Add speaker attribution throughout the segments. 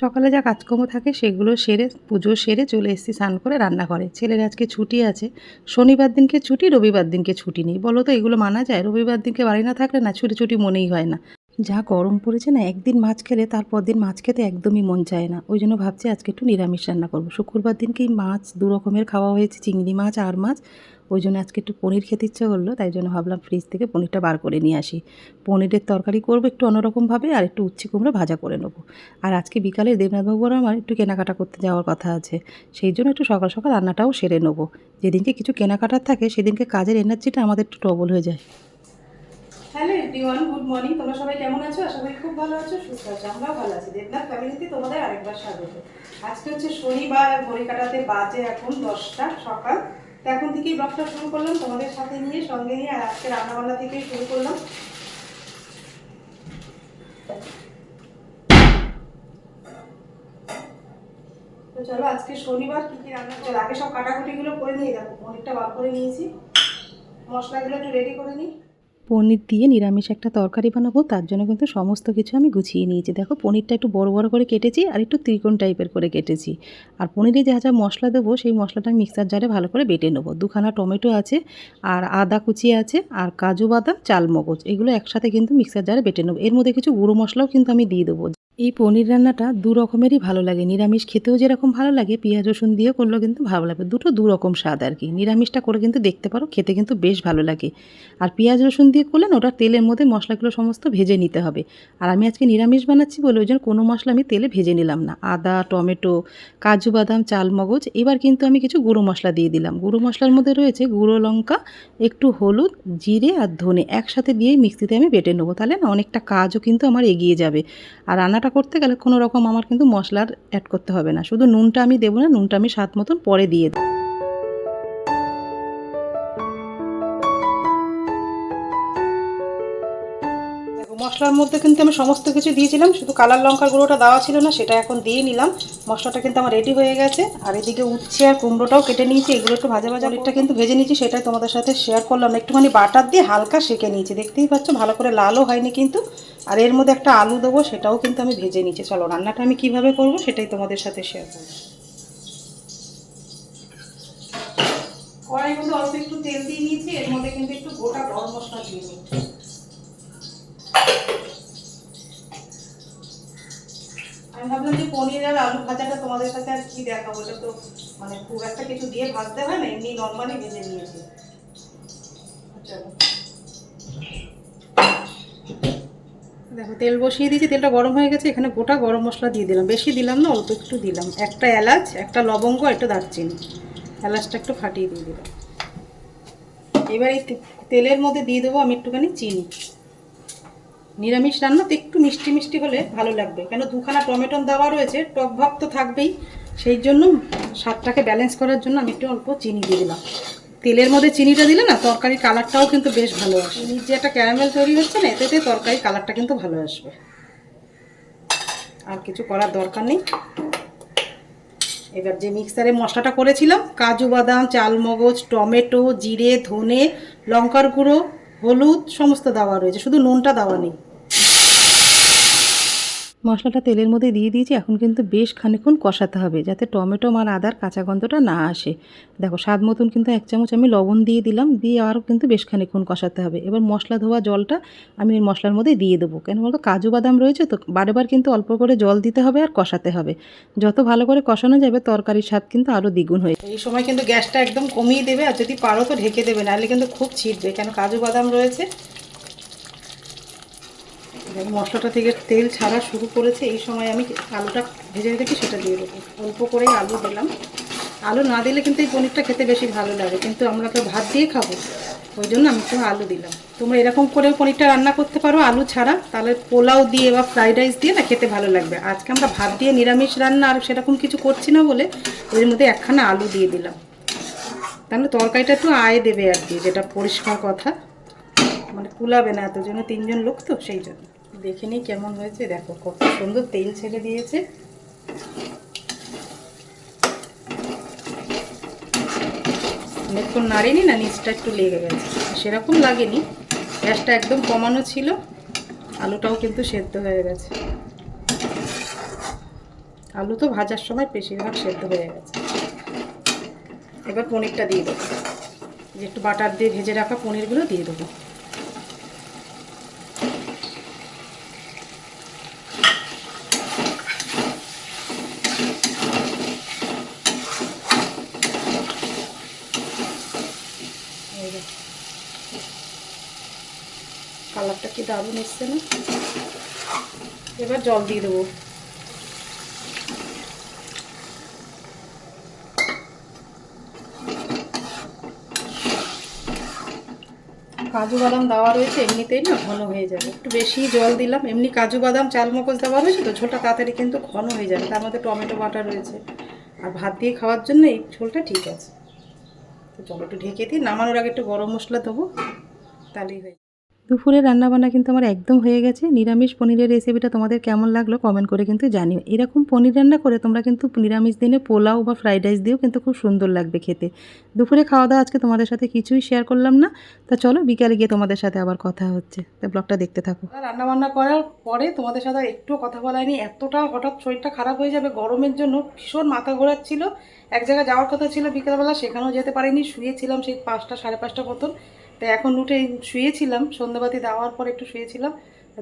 Speaker 1: সকালে যা কাজকর্ম থাকে সেগুলো সেরে, পুজো সেরে চলে এসেছি স্নান করে রান্না করে ছেলের আজকে ছুটি আছে। শনিবার দিনকে ছুটি, রবিবার দিনকে ছুটি নেই। বলো তো এগুলো মানা যায়? রবিবার দিনকে বাড়ি না থাকলে না ছুটি ছুটি মনেই হয় না। যা গরম পড়েছে না, একদিন মাছ খেলে তারপর দিন মাছ খেতে একদমই মন চায় না। ওই জন্য ভাবছি আজকে একটু নিরামিষ রান্না করব। শুক্রবার দিনকেই মাছ, দু রকমের খাওয়া হয়েছে, চিংড়ি মাছ, আর মাছ। ওই জন্য আজকে একটু পনির খেতে ইচ্ছে করল, তাই জন্য ভাবলাম ফ্রিজ থেকে পনিরটা বার করে নিয়ে আসি। পনিরের তরকারি করব একটু অন্যরকমভাবে আর একটু উচ্ছে কুমড়ো ভাজা করে নেব। আর আজকে বিকালে দেবনাথবাবু আর আমার একটু কেনাকাটা করতে যাওয়ার কথা আছে। সেই জন্য একটু সকাল সকাল রান্নাটাও সেরে নেব। যেদিনকে কিছু কেনাকাটার থাকে, সেদিনকে কাজের এনার্জিটা আমাদের একটু ডবল হয়ে যায়। Hello everyone, good morning. তোমরা সবাই কেমন আছো? আশা করি খুব ভালো আছো, সুস্থ আছো, আমরাও ভালো আছি। দেবনাথ ফ্যামিলিতে তোমাদের আরেকবার স্বাগত। আজকে হচ্ছে শনিবার, ঘড়ি কাটাতে বাজে এখন দশটা সকাল। তো এখন থেকেই ব্লগটা শুরু করলাম, তোমাদের সাথে নিয়ে, সঙ্গে নিয়ে আর আজকে রান্নাবান্না থেকেই শুরু করলাম। তো চলো, আজকে শনিবার কি কি রান্না চলো আগে সব কাটাকুটিগুলো করে নিয়ে দেখো পনিরটা বার করে নিয়েছি। মশলাগুলো একটু রেডি করে নিই। পনির দিয়ে নিরামিষ একটা তরকারি বানাবো, তার জন্য কিন্তু সমস্ত কিছু আমি গুছিয়ে নিয়েছি। দেখো, পনিরটা একটু বড় বড় করে কেটেছি আর একটু ত্রিকোণ টাইপের করে কেটেছি। আর পনিরে যা যা মশলা দেবো, সেই মশলাটা আমি মিক্সার জারে ভালো করে বেটে নেব। দুখানা টমেটো আছে, আর আদা কুচি আছে, আর কাজু বাদাম, চালমগজ, এগুলো একসাথে কিন্তু মিক্সার জারে বেটে নেব। এর মধ্যে কিছু গুঁড়ো মশলাও কিন্তু আমি দিয়ে দেবো। এই পনির রান্নাটা দু রকমেরই ভালো লাগে। নিরামিষ খেতেও যেরকম ভালো লাগে, পেঁয়াজ, রসুন দিয়েও করলেও কিন্তু ভালো লাগবে দুটো দু রকম স্বাদ আর কি। নিরামিষটা করে কিন্তু দেখতে পারো, খেতে কিন্তু বেশ ভালো লাগে। আর পেঁয়াজ, রসুন দিয়ে করলে ওটা তেলের মধ্যে মশলাগুলো সমস্ত ভেজে নিতে হবে। আর আমি আজকে নিরামিষ বানাচ্ছি বলে ওই জন্য কোনো মশলা আমি তেলে ভেজে নিলাম না। আদা, টমেটো, কাজু, বাদাম, চালমগজ, এবার কিন্তু আমি কিছু গুঁড়ো মশলা দিয়ে দিলাম। গুঁড়ো মশলার মধ্যে রয়েছে গুঁড়ো লঙ্কা, একটু হলুদ, জিরে আর ধনে। একসাথে দিয়ে মিক্সিতে আমি বেটে নেব। তাহলে না, অনেকটা কাজও কিন্তু আমার এগিয়ে যাবে। আর রান্নাটা করতে গেলে কোনো রকম আমার কিন্তু মশলার অ্যাড করতে হবে না। শুধু নুনটা আমি দেবো না, নুনটা আমি স্বাদ মতন পরে দিয়ে দেবো। মশলার মধ্যে কিন্তু আমি সমস্ত কিছু দিয়েছিলাম, শুধু কালার লঙ্কার গুঁড়োটা দেওয়া ছিল না, সেটা এখন দিয়ে নিলাম। মশলাটা কিন্তু আমার রেডি হয়ে গেছে। আর এদিকে উচ্ছে আর কুমড়োটাও কেটে নিয়েছি, এগুলো একটু ভাজা ভাজা এটা কিন্তু ভেজে নিয়েছি, সেটাই তোমাদের সাথে শেয়ার করলাম। একটুখানি বাটার দিয়ে হালকা সেঁকে নিয়েছি, দেখতেই পাচ্ছ, ভালো করে লালও হয়নি কিন্তু। আর এর মধ্যে একটা আলু দেবো, সেটাও কিন্তু আমি ভেজে নিয়েছি। চলো, রান্নাটা আমি কীভাবে করব সেটাই তোমাদের সাথে শেয়ার করব। কড়াই মধ্যে অল্প একটু তেল দিয়ে নিয়েছি, এর মধ্যে কিন্তু একটু গোটা গরম মশলা দিয়ে নিয়েছি। ভাবলাম যে পনির আর আলু ভাজাটা তোমাদের সাথে আর কি দেখাবো? এটা তো মানে খুব একটা কিছু দিয়ে ভাজতে হয় না, এমনি নর্মালি ভেজে নিয়েছি। চলো দেখো, তেল বসিয়ে দিয়েছি, তেলটা গরম হয়ে গেছে, এখানে গোটা গরম মশলা দিয়ে দিলাম। বেশি দিলাম না, অল্প একটু দিলাম। একটা এলাচ, একটা লবঙ্গ, একটা দারচিনি। এলাচটা একটু ফাটিয়ে দিয়ে দিলাম। এবার এই তেলের মধ্যে দিয়ে দেবো আমি একটুখানি চিনি। নিরামিষ রান্না তো একটু মিষ্টি মিষ্টি হলে ভালো লাগবে। কেন দুখানা টমেটো দেওয়া রয়েছে, টক ভাব তো থাকবেই। সেই জন্য স্বাদটাকে ব্যালেন্স করার জন্য আমি একটু অল্প চিনি দিয়ে দিলাম। তেলের মধ্যে চিনিটা দিলে না তরকারির কালারটাও কিন্তু বেশ ভালো আসে। চিনির যে একটা ক্যারামেল তৈরি হচ্ছে না, এতে তরকারির কালারটা কিন্তু ভালো আসবে। আর কিছু করার দরকার নেই। এবার যে মিক্সারে মশলাটা করেছিলাম, কাজু বাদাম, চালমগজ, টমেটো, জিরে, ধনে, লঙ্কার গুঁড়ো হলুদ সমস্ত দেওয়া রয়েছে শুধু নুনটা দেওয়া নেই। মশলাটা তেলের মধ্যে দিয়ে দিয়েছি, এখন কিন্তু বেশ খানিক্ষণ কষাতে হবে যাতে টমেটো আর আদার কাঁচা গন্ধটা না আসে। দেখো, স্বাদ মতন কিন্তু এক চামচ আমি লবণ দিয়ে দিলাম, দিয়ে আরও কিন্তু বেশ খানিক্ষণ কষাতে হবে। এবার মশলা ধোয়া জলটা আমি ওই মশলার মধ্যে দিয়ে দেবো। কেন বলতো, কাজু বাদাম রয়েছে তো বারে বার কিন্তু অল্প করে জল দিতে হবে আর কষাতে হবে। যত ভালো করে কষানো যাবে, তরকারির স্বাদ কিন্তু আরও দ্বিগুণ হয়ে এই সময় কিন্তু গ্যাসটা একদম কমিয়ে দেবে, আর যদি পারো তো ঢেকে দেবে, নাহলে কিন্তু খুব ছিটবে। কেন, কাজু বাদাম রয়েছে মশলাটা থেকে তেল ছাড়া শুরু করেছে, এই সময় আমি আলুটা ভেজে রেখেছি, সেটা দিয়ে দেবো। অল্প করেই আলু দিলাম। আলু না দিলে কিন্তু এই পনিরটা খেতে বেশি ভালো লাগে, কিন্তু আমরা তো ভাত দিয়ে খাব, ওই জন্য আমি একটু আলু দিলাম। তোমরা এরকম করেও পনিরটা রান্না করতে পারো, আলু ছাড়া। তাহলে পোলাও দিয়ে বা ফ্রাইড রাইস দিয়ে না খেতে ভালো লাগবে। আজকে আমরা ভাত দিয়ে নিরামিষ রান্না আর সেরকম কিছু করছি না বলে এর মধ্যে একখানা আলু দিয়ে দিলাম। তাহলে তরকারিটা একটু আয় দেবে আর কি, যেটা পরিষ্কার কথা। মানে কুলাবে না এত জন্য তিনজন লোক তো, সেই জন্য। দেখে নিই কেমন হয়েছে। দেখো কত সুন্দর তেল ছেড়ে দিয়েছে। অনেকক্ষণ নাড়েনি না, নিচটা একটু লেগে গেছে। সেরকম লাগেনি। গ্যাসটা একদম কমানো ছিল। আলুটাও কিন্তু সেদ্ধ হয়ে গেছে। আলু তো ভাজার সময় বেশিরভাগ সেদ্ধ হয়ে গেছে। এবার পনিরটা দিয়ে দেবো। যে একটু বাটার দিয়ে ভেজে রাখা পনিরগুলো দিয়ে দেবো এই দেখো। কালারটা কি দারুণ এসছে না? এবার জল দিয়ে দেবো। কাজু বাদাম দেওয়া রয়েছে, এমনিতেই না ঘন হয়ে যাবে। একটু বেশি জল দিলাম, এমনি কাজু বাদাম, চালমগজ দেওয়া রয়েছে তো, ঝোলটা তাড়াতাড়ি কিন্তু ঘন হয়ে যাবে। তার মধ্যে টমেটো বাটা রয়েছে। আর ভাত দিয়ে খাওয়ার জন্য এই ঝোলটা ঠিক আছে। তো চলো একটু ঢেকে দিই, নামানোর আগে একটু গরম মশলা দেবো, তাহলেই হয়ে। দুপুরে রান্নাবান্না কিন্তু আমার একদম হয়ে গেছে। নিরামিষ পনিরের রেসিপিটা তোমাদের কেমন লাগল কমেন্ট করে কিন্তু জানিও। এরকম পনির রান্না করে তোমরা কিন্তু নিরামিষ দিনে পোলাও বা ফ্রাইড রাইস দিয়েও কিন্তু খুব সুন্দর লাগবে খেতে। দুপুরে খাওয়া দাওয়া আজকে তোমাদের সাথে কিছুই শেয়ার করলাম না। তা চলো বিকালে গিয়ে তোমাদের সাথে আবার কথা হচ্ছে। তা ব্লগটা দেখতে থাকো। রান্না বান্না করার পরে তোমাদের সাথে একটু কথা বলায়নি এতটা হঠাৎ শরীরটা খারাপ হয়ে যাবে গরমের জন্য ভীষণ মাথা ঘোরাচ্ছিল। এক জায়গায় যাওয়ার কথা ছিল বিকেলবেলা, সেখানেও যেতে পারিনি। শুয়েছিলাম সেই পাঁচটা, সাড়ে পাঁচটা মতন। তো এখন উঠে শুয়েছিলাম সন্ধ্যাবাতি দেওয়ার পর একটু শুয়েছিলাম।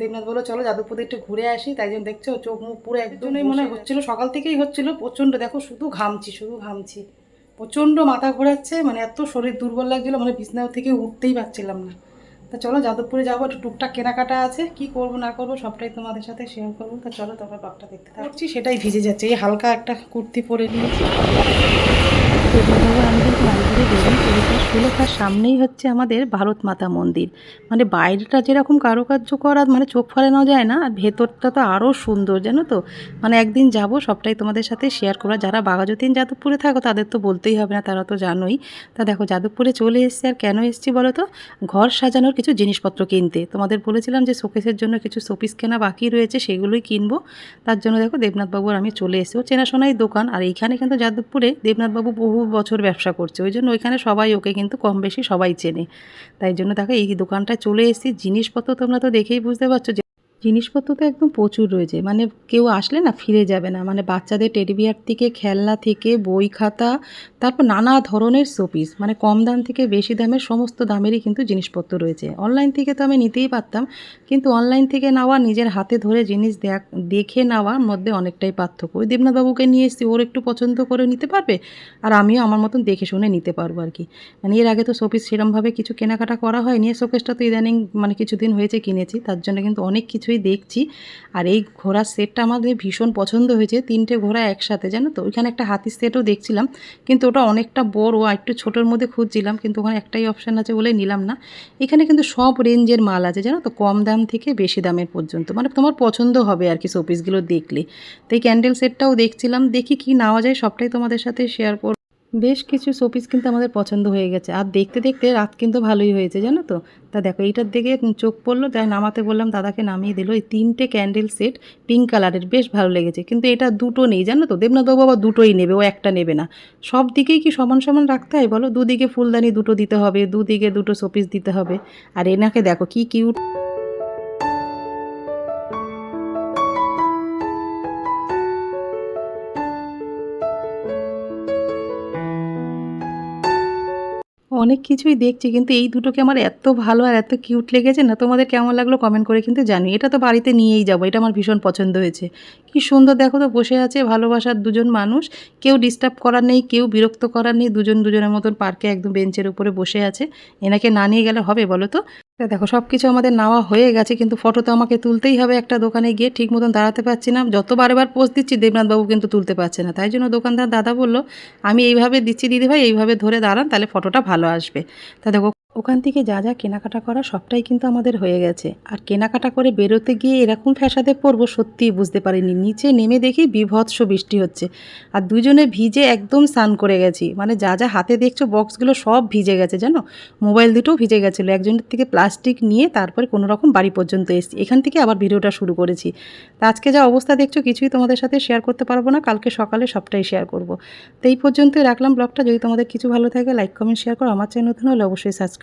Speaker 1: দেবনাথ বলল চলো যাদবপুরে একটু ঘুরে আসি। তাই জন্য দেখছ চোখ মুখ পুরো একজনই মনে হচ্ছিল সকাল থেকেই হচ্ছিল প্রচণ্ড দেখো শুধু ঘামছি শুধু ঘামছি। প্রচণ্ড মাথা ঘোরাচ্ছে মানে এত শরীর দুর্বল লাগছিল মানে বিছনা থেকে উঠতেই পারছিলাম না। তা চলো যাদবপুরে যাব একটু টুকটাক কেনাকাটা আছে কি করব না করব সবটাই তোমাদের সাথে শেয়ার করব। তা চলো তোমার ব্লগটা দেখতে থাকছি সেটাই ভিজে যাচ্ছে এই হালকা একটা কুর্তি পরে নিয়েছি। আমি কিন্তু কবিতা সুলেখার সামনেই হচ্ছে আমাদের ভারত মাতা মন্দির। মানে বাইরেটা যেরকম কারুকার্য করা মানে চোখ ফেরানো যায় না, আর ভেতরটা তো আরও সুন্দর, জানো তো? মানে একদিন যাব, সবটাই তোমাদের সাথে শেয়ার করা যারা বাঘাযতীন যাদবপুরে থাকো, তাদের তো বলতেই হবে না, তারা তো জানোই। তা দেখো, যাদবপুরে চলে এসেছি, আর কেন এসেছি বলো তো? ঘর সাজানোর কিছু জিনিসপত্র কিনতে। তোমাদের বলেছিলাম যে শোকেসের জন্য কিছু শোপিস কেনা বাকি রয়েছে, সেগুলোই কিনবো। তার জন্য দেখো দেবনাথবাবুর আমি চলে এসেছি। ও চেনাশোনাই দোকান, আর এইখানে কিন্তু যাদবপুরে দেবনাথবাবু বহু বছর ব্যবসা করছে। ওই জন্য ওইখানে সবাই ওকে কিন্তু কম বেশি সবাই চেনে। তাই জন্য তাকে এই দোকানটায় চলে এসেছি। জিনিসপত্র তোমরা তো দেখেই বুঝতে পারছ জিনিসপত্র তো একদম প্রচুর রয়েছে। মানে কেউ আসলে না ফিরে যাবে না। মানে বাচ্চাদের টেডি বিয়ার থেকে, খেলনা থেকে, বই খাতা, তারপর নানা ধরনের শোপিস মানে কম দাম থেকে বেশি দামের সমস্ত দামেরই কিন্তু জিনিসপত্র রয়েছে। অনলাইন থেকে তো আমি নিতেই পারতাম। কিন্তু অনলাইন থেকে নেওয়া, নিজের হাতে ধরে জিনিস দেখ- নেওয়ার মধ্যে অনেকটাই পার্থক্য। ওই দেবনাথবাবুকে নিয়ে এসেছি, ওর একটু পছন্দ করে নিতে পারবে? আর আমিও আমার মতন দেখে শুনে নিতে পারব আর কি। মানে এর আগে তো শোপিস সেরমভাবে কিছু কেনাকাটা করা হয়নি। এই শোকেসটা তো ইদানিং মানে কিছুদিন হয়েছে কিনেছি। তার জন্য কিন্তু অনেক কিছুই দেখছি। আর এই ঘোড়ার সেটটা আমাদের ভীষণ পছন্দ হয়েছে। তিনটে ঘোড়া একসাথে, জানো তো? ওইখানে একটা হাতির সেটও দেখছিলাম। কিন্তু ওটা অনেকটা বড় আর একটু ছোটোর মধ্যে খুঁজছিলাম, কিন্তু ওখানে একটাই অপশান আছে বলে নিলাম না। এখানে কিন্তু সব রেঞ্জের মাল আছে, জানো তো? কম দাম থেকে বেশি দামের পর্যন্ত। মানে তোমার পছন্দ হবে আর কি শোপিসগুলো দেখলে। তো এই ক্যান্ডেল সেটটাও দেখছিলাম। দেখি কি নেওয়া যায়, সবটাই তোমাদের সাথে শেয়ার করব। বেশ কিছু শোপিস কিন্তু আমাদের পছন্দ হয়ে গেছে। আর দেখতে দেখতে রাত কিন্তু ভালোই হয়েছে, জানো তো? তা দেখো, এইটার দিকে চোখ পড়ল, তাই নামাতে বললাম, দাদাকে নামিয়ে দিল। এই তিনটে ক্যান্ডেল সেট পিঙ্ক কালারের বেশ ভালো লেগেছে। কিন্তু এটা দুটো নেই, জানো তো? দেবনাথবাবু আবার দুটোই নেবে, ও একটা নেবে না। সব দিকেই কি সমান সমান রাখতে হয় বলো? দুদিকে ফুলদানি দুটো দিতে হবে, দুদিকে দুটো শোপিস দিতে হবে। আর এনাকে দেখো, কি কিউট অনেক কিছুই দেখছি, কিন্তু এই দুটোকে আমার এত ভালো আর এত কিউট লেগেছে না, তোমাদের কেমন লাগল কমেন্ট করে কিন্তু জানি এটা তো বাড়িতে নিয়েই যাব, এটা আমার ভীষণ পছন্দ হয়েছে। কি সুন্দর দেখো তো, বসে আছে ভালোবাসার দুজন মানুষ, কেউ ডিস্টার্ব করার নেই, কেউ বিরক্ত করার নেই, দুজন দুজনের মতন পার্কে একদম বেঞ্চের উপরে বসে আছে। এনাকে না নিয়ে গেলে হবে বলো তো? তা দেখো সব কিছু আমাদের নেওয়া হয়ে গেছে, কিন্তু ফটো তো আমাকে তুলতেই হবে একটা দোকানে গিয়ে, ঠিক মতন দাঁড়াতে পারছি না। যত বারবার পোস্ট দিচ্ছি, দেবনাথবাবু কিন্তু তুলতে পারছে না। তাই জন্য দোকানদার দাদা বলল, আমি এইভাবে দিচ্ছি দিদিভাই, এইভাবে ধরে দাঁড়ান, তাহলে ফটোটা ভালো আসবে। তা দেখো ওখান থেকে যা যা কেনাকাটা করা সবটাই কিন্তু আমাদের হয়ে গেছে। আর কেনাকাটা করে বেরোতে গিয়ে এরকম ফ্যাসাদে পড়ব সত্যিই বুঝতে পারিনি। নিচে নেমে দেখি বিভৎস বৃষ্টি হচ্ছে। আর দুজনে ভিজে একদম স্নান করে গেছি। মানে যা যা হাতে দেখছ বক্সগুলো সব ভিজে গেছে, জানো? মোবাইল দুটোও ভিজে গেছিল। একজনের থেকে প্লাস্টিক নিয়ে তারপরে কোনো রকম বাড়ি পর্যন্ত এসেছি। এখান থেকে আবার ভিডিওটা শুরু করেছি। তা আজকে যা অবস্থা দেখছ কিছুই তোমাদের সাথে শেয়ার করতে পারব না। কালকে সকালে সবটাই শেয়ার করব। তো এই পর্যন্তই রাখলাম ব্লগটা। যদি তোমাদের কিছু ভালো থাকে লাইক কমেন্ট শেয়ার করো। আমার চ্যানেল নতুন হলে অবশ্যই সাবস্ক্রাইব